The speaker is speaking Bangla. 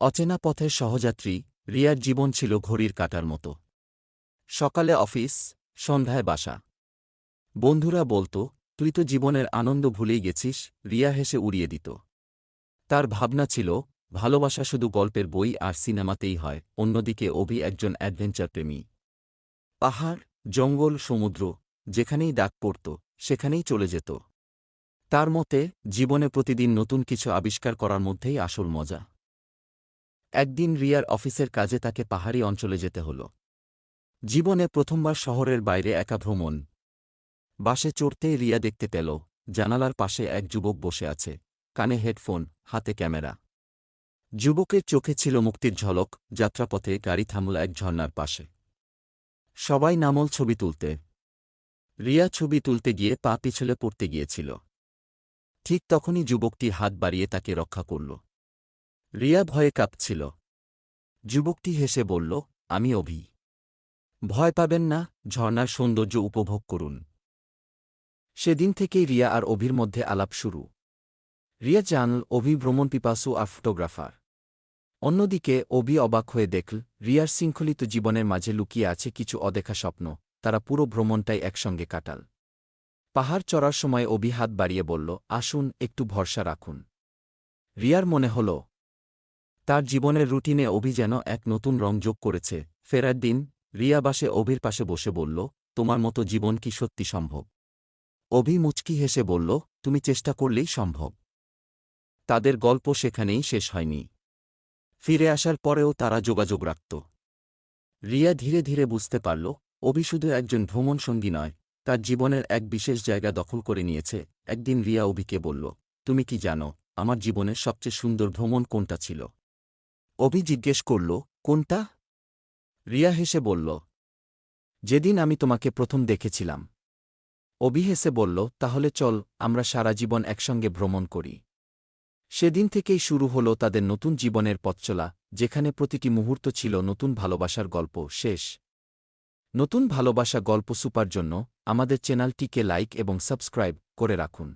অচেনা পথের সহযাত্রী রিয়ার জীবন ছিল ঘড়ির কাটার মতো। সকালে অফিস, সন্ধ্যায় বাসা। বন্ধুরা বলতো, তুই তো জীবনের আনন্দ ভুলেই গেছিস রিয়া হেসে উড়িয়ে দিত। তার ভাবনা ছিল, ভালোবাসা শুধু গল্পের বই আর সিনেমাতেই হয়, অন্যদিকে অভি একজন অ্যাডভেঞ্চার প্রেমী। পাহাড়, জঙ্গল, সমুদ্র, যেখানেই ডাক পড়ত, সেখানেই চলে যেত। তার মতে, জীবনে প্রতিদিন নতুন কিছু আবিষ্কার করার মধ্যেই আসল মজা। একদিন রিয়ার অফিসের কাজে তাকে পাহাড়ি অঞ্চলে যেতে হল। জীবনে প্রথমবার শহরের বাইরে একা ভ্রমণ। বাসে চড়তেই রিয়া দেখতে পেল, জানালার পাশে এক যুবক বসে আছে, কানে হেডফোন, হাতে ক্যামেরা। যুবকের চোখে ছিল মুক্তির ঝলক, যাত্রাপথে গাড়ি থামল এক ঝর্ণার পাশে। সবাই নামল ছবি তুলতে। রিয়া ছবি তুলতে গিয়ে পা পিছলে পড়তে গিয়েছিল। ঠিক তখনই যুবকটি হাত বাড়িয়ে তাকে রক্ষা করল। রিয়া ভয়ে কাঁপছিল। যুবকটি হেসে বলল, আমি অভি। ভয় পাবেন না, ঝর্ণার সৌন্দর্য উপভোগ করুন। সেদিন থেকেই রিয়া আর অভির মধ্যে আলাপ শুরু। রিয়া জানল অভি ভ্রমণ পিপাসু আর ফটোগ্রাফার। অন্যদিকে, অভি অবাক হয়ে দেখল, রিয়ার শৃঙ্খলিত জীবনের মাঝে লুকিয়ে আছে কিছু অদেখা স্বপ্ন, তারা পুরো ভ্রমণটাই একসঙ্গে কাটাল। পাহাড় চড়ার সময় অভি হাত বাড়িয়ে বলল, আসুন, একটু ভরসা রাখুন। রিয়ার মনে হল তার জীবনের রুটিনে অভি যেন এক নতুন রং যোগ করেছে। ফেরার দিন, রিয়া বাসে অভির পাশে বসে বলল, তোমার মতো জীবন কি সত্যি সম্ভব? অভি মুচকি হেসে বলল, তুমি চেষ্টা করলেই সম্ভব। তাদের গল্প সেখানেই শেষ হয়নি। ফিরে আসার পরেও তারা যোগাযোগ রাখত। রিয়া ধীরে ধীরে বুঝতে পারল, অভি শুধু একজন ভ্রমণ সঙ্গী নয়, তার জীবনের এক বিশেষ জায়গা দখল করে নিয়েছে। একদিন রিয়া অভিকে বলল, তুমি কি জানো, আমার জীবনের সবচেয়ে সুন্দর ভ্রমণ কোনটা ছিল? অভি জিজ্ঞেস করল, কোনটা? রিয়া হেসে বলল, যেদিন আমি তোমাকে প্রথম দেখেছিলাম। অভি হেসে বলল, তাহলে চল, আমরা সারা জীবন একসঙ্গে ভ্রমণ করি। সেদিন থেকেই শুরু হল তাদের নতুন জীবনের পথচলা যেখানে প্রতিটি মুহূর্ত ছিল নতুন ভালোবাসার গল্প শেষ। নতুন ভালোবাসা গল্প সুপার জন্য আমাদের চ্যানেলটিকে লাইক এবং সাবস্ক্রাইব করে রাখুন।